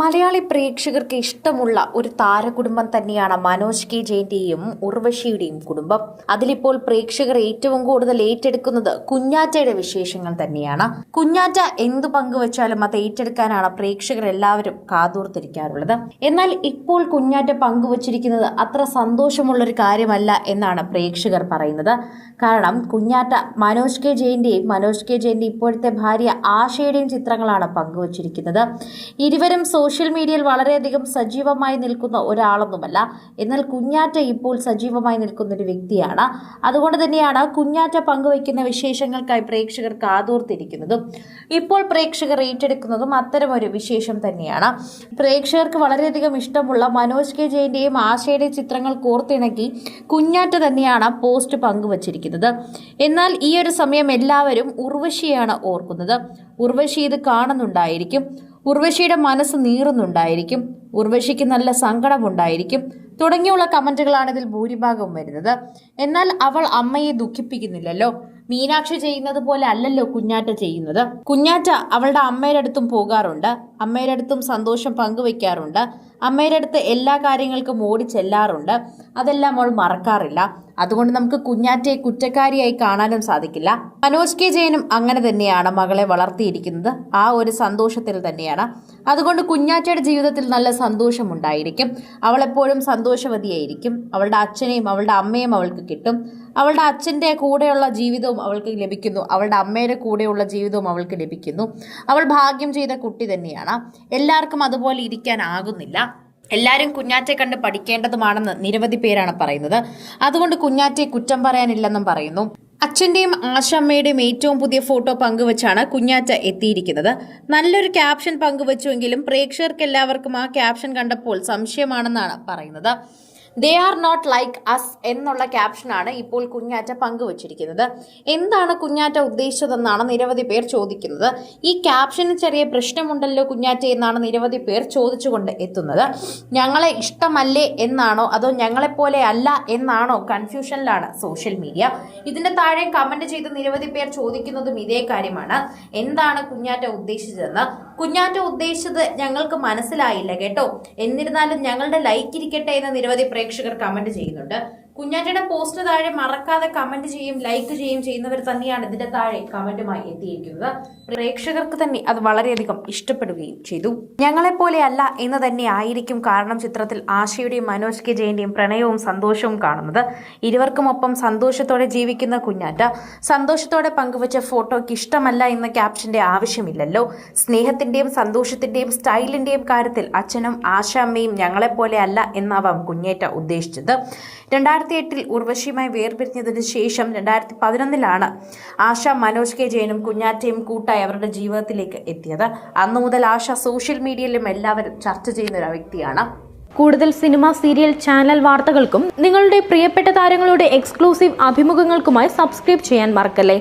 മലയാളി പ്രേക്ഷകർക്ക് ഇഷ്ടമുള്ള ഒരു താരകുടുംബം തന്നെയാണ് മനോജ് കെ ജയന്റെയും ഉർവശിയുടെയും കുടുംബം. അതിലിപ്പോൾ പ്രേക്ഷകർ ഏറ്റവും കൂടുതൽ ഏറ്റെടുക്കുന്നത് കുഞ്ഞാറ്റയുടെ വിശേഷങ്ങൾ തന്നെയാണ്. കുഞ്ഞാറ്റ എന്തു പങ്കുവച്ചാലും അത് ഏറ്റെടുക്കാനാണ് പ്രേക്ഷകർ എല്ലാവരും കാതോർത്തിരിക്കാറുള്ളത്. എന്നാൽ ഇപ്പോൾ കുഞ്ഞാറ്റ പങ്കുവച്ചിരിക്കുന്നത് അത്ര സന്തോഷമുള്ള ഒരു കാര്യമല്ല എന്നാണ് പ്രേക്ഷകർ പറയുന്നത്. കാരണം കുഞ്ഞാറ്റ മനോജ് കെ ജയന്റെയും മനോജ് കെ ജയന്റെ ഇപ്പോഴത്തെ ഭാര്യ ആശയുടെയും ചിത്രങ്ങളാണ് പങ്കുവച്ചിരിക്കുന്നത്. ഇരുവരും മീഡിയയിൽ വളരെയധികം സജീവമായി നിൽക്കുന്ന ഒരാളൊന്നുമല്ല. എന്നാൽ കുഞ്ഞാറ്റ ഇപ്പോൾ സജീവമായി നിൽക്കുന്ന ഒരു വ്യക്തിയാണ്. അതുകൊണ്ട് തന്നെയാണ് കുഞ്ഞാറ്റ പങ്കുവയ്ക്കുന്ന വിശേഷങ്ങൾക്കായി പ്രേക്ഷകർ കാതോർത്തിരിക്കുന്നതും ഇപ്പോൾ പ്രേക്ഷകർ ഏറ്റെടുക്കുന്നതും അത്തരമൊരു വിശേഷം തന്നെയാണ്. പ്രേക്ഷകർക്ക് വളരെയധികം ഇഷ്ടമുള്ള മനോജ് കെ ജയന്റെയും ആശയുടെയും ചിത്രങ്ങൾ കോർത്തിണക്കി കുഞ്ഞാറ്റ തന്നെയാണ് പോസ്റ്റ് പങ്കുവച്ചിരിക്കുന്നത്. എന്നാൽ ഈ ഒരു സമയം എല്ലാവരും ഉർവശിയാണ് ഓർക്കുന്നത്. ഉർവശി ഇത് കാണുന്നുണ്ടായിരിക്കും. ഉർവശിയുടെ മനസ്സ് നീറുന്നുണ്ടായിരിക്കും. ഉർവശിക്ക് നല്ല സങ്കടമുണ്ടായിരിക്കും. തുടങ്ങിയുള്ള കമന്റുകളാണ് ഇതിൽ ഭൂരിഭാഗവും വരുന്നത്. എന്നാൽ അവൾ അമ്മയെ ദുഃഖിപ്പിക്കുന്നില്ലല്ലോ. മീനാക്ഷി ചെയ്യുന്നത് പോലെ അല്ലല്ലോ കുഞ്ഞാറ്റ ചെയ്യുന്നത്. കുഞ്ഞാറ്റ അവളുടെ അമ്മയുടെ അടുത്തും പോകാറുണ്ട്. അമ്മയുടെ അടുത്തും സന്തോഷം പങ്കുവെക്കാറുണ്ട് അമ്മയുടെ അടുത്ത് എല്ലാ കാര്യങ്ങൾക്കും ഓടി ചെല്ലാറുണ്ട്. അതെല്ലാം അവൾ മറക്കാറില്ല. അതുകൊണ്ട് നമുക്ക് കുഞ്ഞാറ്റയെ കുറ്റക്കാരിയായി കാണാനും സാധിക്കില്ല. മനോജ് കെ ജയനും അങ്ങനെ തന്നെയാണ് മകളെ വളർത്തിയിരിക്കുന്നത്. ആ ഒരു സന്തോഷത്തിൽ തന്നെയാണ്. അതുകൊണ്ട് കുഞ്ഞാറ്റയുടെ ജീവിതത്തിൽ നല്ല സന്തോഷമുണ്ടായിരിക്കും. അവൾ എപ്പോഴും സന്തോഷവതിയായിരിക്കും. അവളുടെ അച്ഛനെയും അവളുടെ അമ്മയും അവൾക്ക് കിട്ടും. അവളുടെ അച്ഛന്റെ കൂടെയുള്ള ജീവിതവും അവൾക്ക് ലഭിക്കുന്നു. അവളുടെ അമ്മയുടെ കൂടെയുള്ള ജീവിതവും അവൾക്ക് ലഭിക്കുന്നു. അവൾ ഭാഗ്യം ചെയ്ത കുട്ടി തന്നെയാണ്. എല്ലാവർക്കും അതുപോലെ ഇരിക്കാനാകുന്നില്ല എല്ലാവരും കുഞ്ഞാറ്റെ കണ്ട് പഠിക്കേണ്ടതുമാണെന്ന് നിരവധി പേരാണ് പറയുന്നത്. അതുകൊണ്ട് കുഞ്ഞാറ്റെ കുറ്റം പറയാനില്ലെന്നും പറയുന്നു. അച്ഛന്റെയും ആശമ്മയുടെയും ഏറ്റവും പുതിയ ഫോട്ടോ പങ്കുവച്ചാണ് കുഞ്ഞാറ്റ എത്തിയിരിക്കുന്നത്. നല്ലൊരു ക്യാപ്ഷൻ പങ്കുവച്ചുവെങ്കിലും പ്രേക്ഷകർക്ക് എല്ലാവർക്കും ആ ക്യാപ്ഷൻ കണ്ടപ്പോൾ സംശയമാണെന്നാണ് പറയുന്നത്. They are not like us എന്നുള്ള ക്യാപ്ഷനാണ് ഇപ്പോൾ കുഞ്ഞാറ്റ പങ്കുവച്ചിരിക്കുന്നത്. എന്താണ് കുഞ്ഞാറ്റ ഉദ്ദേശിച്ചതെന്നാണ് നിരവധി പേർ ചോദിക്കുന്നത്. ഈ ക്യാപ്ഷന് ചെറിയ പ്രശ്നമുണ്ടല്ലോ കുഞ്ഞാറ്റ എന്നാണ് നിരവധി പേർ ചോദിച്ചുകൊണ്ട് എത്തുന്നത്. ഞങ്ങളെ ഇഷ്ടമല്ലേ എന്നാണോ അതോ ഞങ്ങളെപ്പോലെ അല്ല എന്നാണോ കൺഫ്യൂഷനിലാണ് സോഷ്യൽ മീഡിയ ഇതിന്റെ താഴെ കമന്റ് ചെയ്ത് നിരവധി പേർ ചോദിക്കുന്നതും ഇതേ കാര്യമാണ്. എന്താണ് കുഞ്ഞാറ്റ ഉദ്ദേശിച്ചതെന്ന്? കുഞ്ഞാറ്റ ഉദ്ദേശിച്ചത് ഞങ്ങൾക്ക് മനസ്സിലായില്ല കേട്ടോ. എന്നിരുന്നാലും ഞങ്ങളുടെ ലൈക്ക് ഇരിക്കട്ടെ എന്ന് നിരവധി പ്രേക്ഷകർ കമന്റ് ചെയ്യുന്നുണ്ട്. കുഞ്ഞാറ്റയുടെ പോസ്റ്റ് താഴെ മറക്കാതെ കമന്റ് ചെയ്യും ലൈക്ക് ചെയ്യും ചെയ്യുന്നവർ തന്നെയാണ് ഇതിന്റെ താഴെ കമന്റുമായി എത്തിയിരിക്കുന്നത്. പ്രേക്ഷകർക്ക് തന്നെ അത് വളരെയധികം ഇഷ്ടപ്പെടുകയും ചെയ്തു. ഞങ്ങളെപ്പോലെ അല്ല എന്ന് തന്നെ ആയിരിക്കും കാരണം ചിത്രത്തിൽ ആശയുടെയും മനോജ് കെ ജയന്റെയും പ്രണയവും സന്തോഷവും കാണുന്നത്. ഇരുവർക്കുമൊപ്പം സന്തോഷത്തോടെ ജീവിക്കുന്ന കുഞ്ഞാറ്റ സന്തോഷത്തോടെ പങ്കുവച്ച ഫോട്ടോയ്ക്ക് ഇഷ്ടമല്ല എന്ന ക്യാപ്ഷന്റെ ആവശ്യമില്ലല്ലോ. സ്നേഹത്തിന്റെയും സന്തോഷത്തിന്റെയും സ്റ്റൈലിന്റെയും കാര്യത്തിൽ അച്ഛനും ആശാമ്മയും ഞങ്ങളെപ്പോലെ അല്ല എന്നാവാം കുഞ്ഞേറ്റ ഉദ്ദേശിച്ചത്. രണ്ടായിരത്തി എട്ടിൽ ഉർവശിയുമായി വേർപിരിഞ്ഞതിന് ശേഷം രണ്ടായിരത്തി പതിനൊന്നിലാണ് ആശ മനോജ് കെ ജയനും കുഞ്ഞാറ്റയും കൂട്ടായി അവരുടെ ജീവിതത്തിലേക്ക് എത്തിയത്. അന്നു മുതൽ ആശ സോഷ്യൽ മീഡിയയിലും എല്ലാവരും ചർച്ച ചെയ്യുന്ന ഒരു വ്യക്തിയാണ്. കൂടുതൽ സിനിമ സീരിയൽ ചാനൽ വാർത്തകൾക്കും നിങ്ങളുടെ പ്രിയപ്പെട്ട താരങ്ങളുടെ എക്സ്ക്ലൂസീവ് അഭിമുഖങ്ങൾക്കുമായി സബ്സ്ക്രൈബ് ചെയ്യാൻ മറക്കല്ലേ?